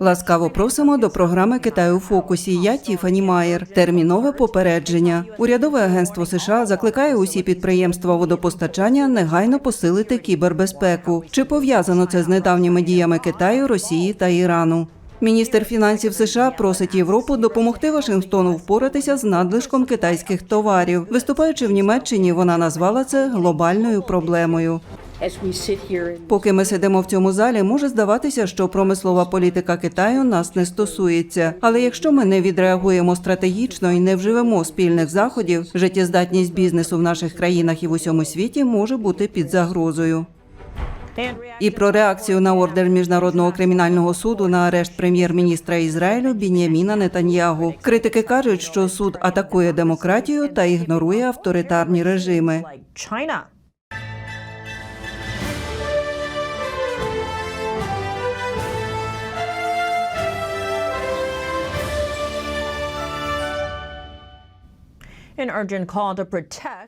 Ласкаво просимо до програми Китаю у фокусі. Я Тіфані Майер. Термінове попередження. Урядове агентство США закликає усі підприємства водопостачання негайно посилити кібербезпеку. Чи пов'язано це з недавніми діями Китаю, Росії та Ірану? Міністр фінансів США просить Європу допомогти Вашингтону впоратися з надлишком китайських товарів. Виступаючи в Німеччині, вона назвала це глобальною проблемою. Поки ми сидимо в цьому залі, може здаватися, що промислова політика Китаю нас не стосується. Але якщо ми не відреагуємо стратегічно і не вживемо спільних заходів, життєздатність бізнесу в наших країнах і в усьому світі може бути під загрозою. І про реакцію на ордер міжнародного кримінального суду на арешт прем'єр-міністра Ізраїлю Бін'яміна Нетаньягу. Критики кажуть, що суд атакує демократію та ігнорує авторитарні режими.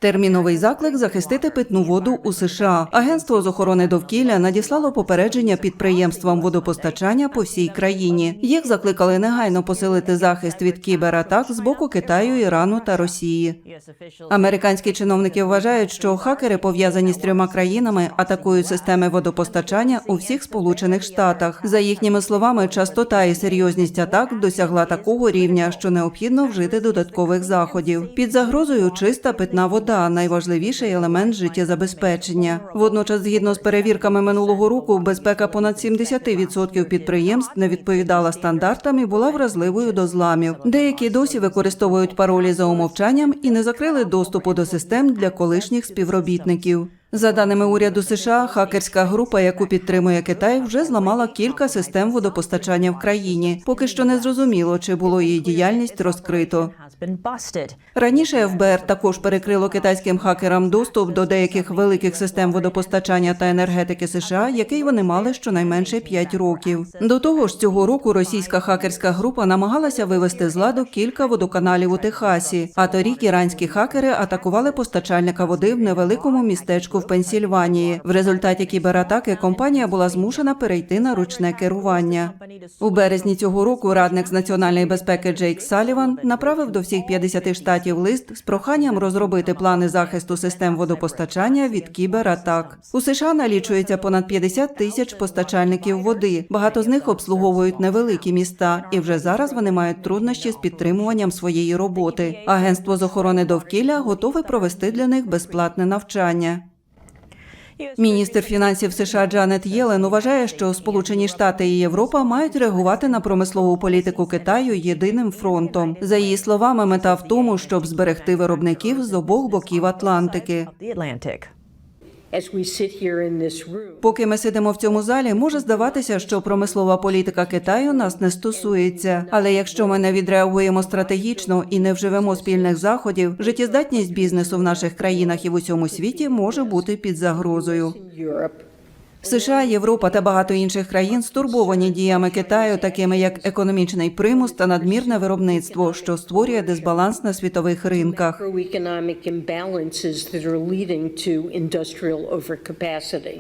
Терміновий заклик захистити питну воду у США. Агентство з охорони довкілля надіслало попередження підприємствам водопостачання по всій країні. Їх закликали негайно посилити захист від кібератак з боку Китаю, Ірану та Росії. Американські чиновники вважають, що хакери пов'язані з трьома країнами атакують системи водопостачання у всіх Сполучених Штатах. За їхніми словами, частота і серйозність атак досягла такого рівня, що необхідно вжити додаткових заходів. Під загрозою чиста питна вода найважливіший елемент життєзабезпечення. Водночас, згідно з перевірками минулого року, безпека понад 70% підприємств не відповідала стандартам і була вразливою до зламів. Деякі досі використовують паролі за умовчанням і не закрили доступу до систем для колишніх співробітників. За даними уряду США, хакерська група, яку підтримує Китай, вже зламала кілька систем водопостачання в країні. Поки що не зрозуміло, чи було її діяльність розкрито. Раніше ФБР також перекрило китайським хакерам доступ до деяких великих систем водопостачання та енергетики США, який вони мали щонайменше 5 років. До того ж, цього року російська хакерська група намагалася вивести з ладу кілька водоканалів у Техасі. А торік іранські хакери атакували постачальника води в невеликому містечку в Пенсільванії. В результаті кібератаки компанія була змушена перейти на ручне керування. У березні цього року радник з національної безпеки Джейк Саліван направив до всіх 50 штатів лист з проханням розробити плани захисту систем водопостачання від кібератак. У США налічується понад 50 тисяч постачальників води. Багато з них обслуговують невеликі міста, і вже зараз вони мають труднощі з підтримуванням своєї роботи. Агентство з охорони довкілля готове провести для них безплатне навчання. Міністр фінансів США Джанет Єлен вважає, що Сполучені Штати і Європа мають реагувати на промислову політику Китаю єдиним фронтом. За її словами, мета в тому, щоб зберегти виробників з обох боків Атлантики. Поки ми сидимо в цьому залі, може здаватися, що промислова політика Китаю нас не стосується. Але якщо ми не відреагуємо стратегічно і не вживемо спільних заходів, життєздатність бізнесу в наших країнах і в усьому світі може бути під загрозою. США, Європа та багато інших країн стурбовані діями Китаю, такими як економічний примус та надмірне виробництво, що створює дисбаланс на світових ринках.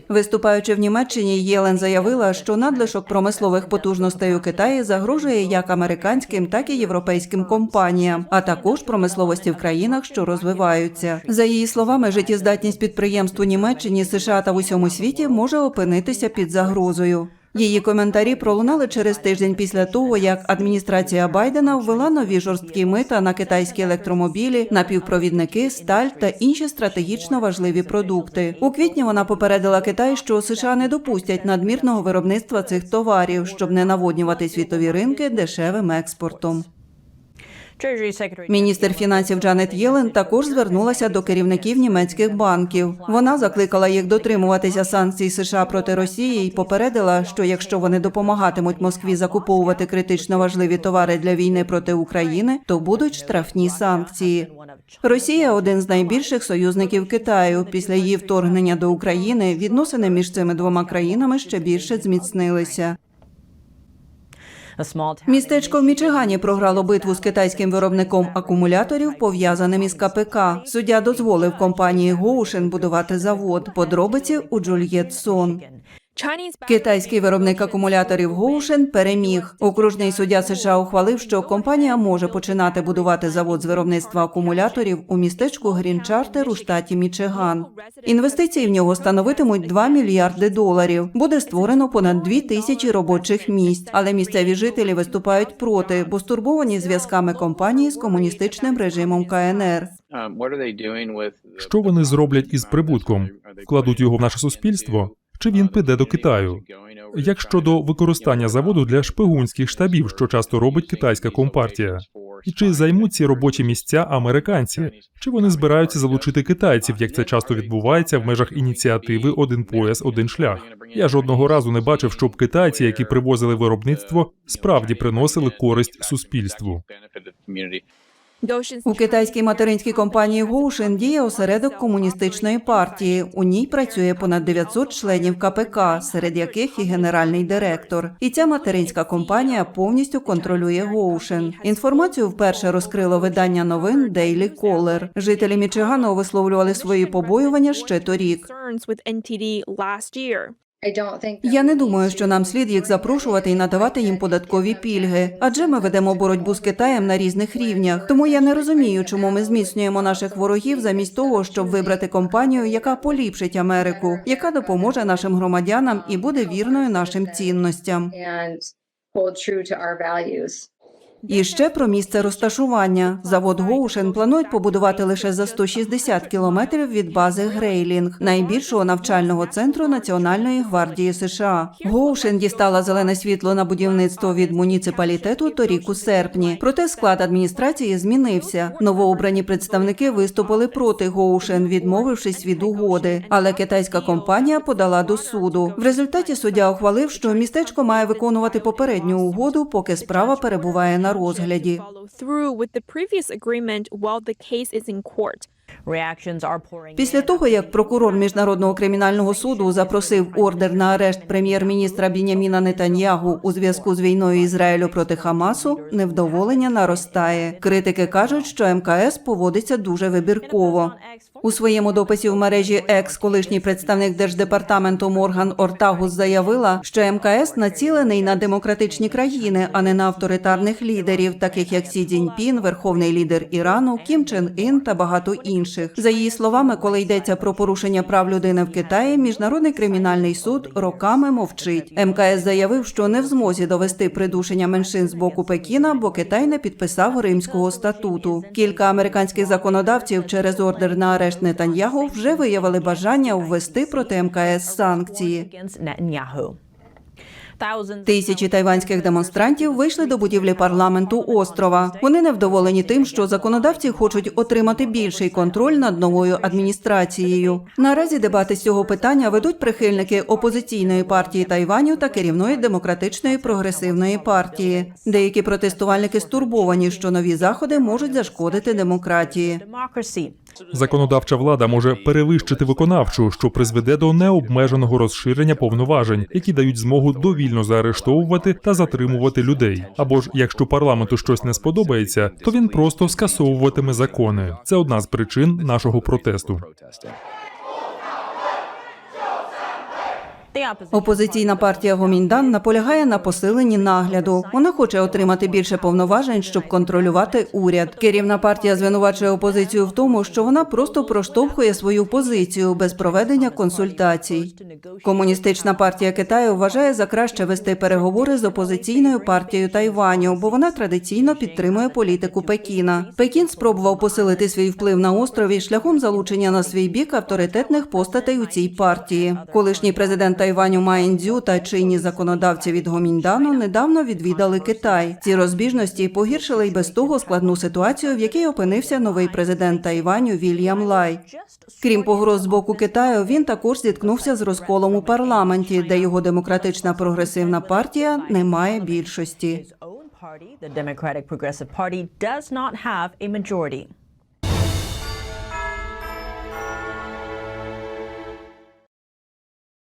Виступаючи в Німеччині, Єлен заявила, що надлишок промислових потужностей у Китаї загрожує як американським, так і європейським компаніям, а також промисловості в країнах, що розвиваються. За її словами, життєздатність підприємств у Німеччині, США та в усьому світі може опинитися під загрозою. Її коментарі пролунали через тиждень після того, як адміністрація Байдена ввела нові жорсткі мита на китайські електромобілі, напівпровідники, сталь та інші стратегічно важливі продукти. У квітні вона попередила Китай, що США не допустять надмірного виробництва цих товарів, щоб не наводнювати світові ринки дешевим експортом. Міністр фінансів Джанет Єлен також звернулася до керівників німецьких банків. Вона закликала їх дотримуватися санкцій США проти Росії і попередила, що якщо вони допомагатимуть Москві закуповувати критично важливі товари для війни проти України, то будуть штрафні санкції. Росія один з найбільших союзників Китаю. Після її вторгнення до України відносини між цими двома країнами ще більше зміцнилися. Містечко в Мічигані програло битву з китайським виробником акумуляторів, пов'язаним із КПК. Суддя дозволив компанії Гоушен будувати завод. Подробиці у Джульєт Сон. Китайський виробник акумуляторів Гоушен переміг. Окружний суддя США ухвалив, що компанія може починати будувати завод з виробництва акумуляторів у містечку Грінчартер у штаті Мічиган. Інвестиції в нього становитимуть 2 мільярди доларів. Буде створено понад 2 тисячі робочих місць, але місцеві жителі виступають проти, бо стурбовані зв'язками компанії з комуністичним режимом КНР. Що вони зроблять із прибутком? Вкладуть його в наше суспільство? Чи він піде до Китаю? Як щодо використання заводу для шпигунських штабів, що часто робить китайська компартія? І чи займуть ці робочі місця американці? Чи вони збираються залучити китайців, як це часто відбувається в межах ініціативи Один пояс, один шлях? Я жодного разу не бачив, щоб китайці, які привозили виробництво, справді приносили користь суспільству. У китайській материнській компанії Гоушен діє осередок комуністичної партії. У ній працює понад 900 членів КПК, серед яких і генеральний директор. І ця материнська компанія повністю контролює Гоушен. Інформацію вперше розкрило видання новин Daily Caller. Жителі Мічигану висловлювали свої побоювання ще торік. Я не думаю, що нам слід їх запрошувати і надавати їм податкові пільги, адже ми ведемо боротьбу з Китаєм на різних рівнях. Тому я не розумію, чому ми зміцнюємо наших ворогів замість того, щоб вибрати компанію, яка поліпшить Америку, яка допоможе нашим громадянам і буде вірною нашим цінностям. І ще про місце розташування. Завод Гоушен планують побудувати лише за 160 кілометрів від бази Грейлінг, найбільшого навчального центру Національної гвардії США. Гоушен дістала зелене світло на будівництво від муніципалітету торік у серпні. Проте склад адміністрації змінився. Новообрані представники виступили проти Гоушен, відмовившись від угоди. Але китайська компанія подала до суду. В результаті суддя ухвалив, що містечко має виконувати попередню угоду, поки справа перебуває на розгляді. Після того, як прокурор міжнародного кримінального суду запросив ордер на арешт прем'єр-міністра Біняміна Нетаньягу у зв'язку з війною Ізраїлю проти Хамасу, невдоволення наростає. Критики кажуть, що МКС поводиться дуже вибірково. У своєму дописі в мережі Екс колишній представник держдепартаменту Морган Ортагус заявила, що МКС націлений на демократичні країни, а не на авторитарних лідерів, таких як Сі Цзіньпін, верховний лідер Ірану, Кім Чен Ін та багато інших. За її словами, коли йдеться про порушення прав людини в Китаї, міжнародний кримінальний суд роками мовчить. МКС заявив, що не в змозі довести придушення меншин з боку Пекіна, бо Китай не підписав Римського статуту. Кілька американських законодавців через ордер на арешт Нетаньягу вже виявили бажання ввести проти МКС санкції. Тисячі тайванських демонстрантів вийшли до будівлі парламенту острова. Вони невдоволені тим, що законодавці хочуть отримати більший контроль над новою адміністрацією. Наразі дебати з цього питання ведуть прихильники опозиційної партії Тайваню та керівної демократичної прогресивної партії. Деякі протестувальники стурбовані, що нові заходи можуть зашкодити демократії. Законодавча влада може перевищити виконавчу, що призведе до необмеженого розширення повноважень, які дають змогу довільно заарештовувати та затримувати людей. Або ж якщо парламенту щось не сподобається, то він просто скасовуватиме закони. Це одна з причин нашого протесту. The opposition Опозиційна партія Гоміндан наполягає на посиленні нагляду. Вона хоче отримати більше повноважень, щоб контролювати уряд. Керівна партія звинувачує опозицію в тому, що вона просто проштовхує свою позицію без проведення консультацій. Комуністична партія Китаю вважає за краще вести переговори з опозиційною партією Тайваню, бо вона традиційно підтримує політику Пекіна. Пекін спробував посилити свій вплив на острові шляхом залучення на свій бік авторитетних постатей у цій партії. Колишній президент Тайваню Ма Індзю та чинні законодавці від Гоміндану недавно відвідали Китай. Ці розбіжності погіршили й без того складну ситуацію, в якій опинився новий президент Тайваню Вільям Лай. Крім погроз з боку Китаю, він також зіткнувся з розколом у парламенті, де його демократична прогресивна партія не має більшості. party, the Democratic Progressive Party, does not have a majority.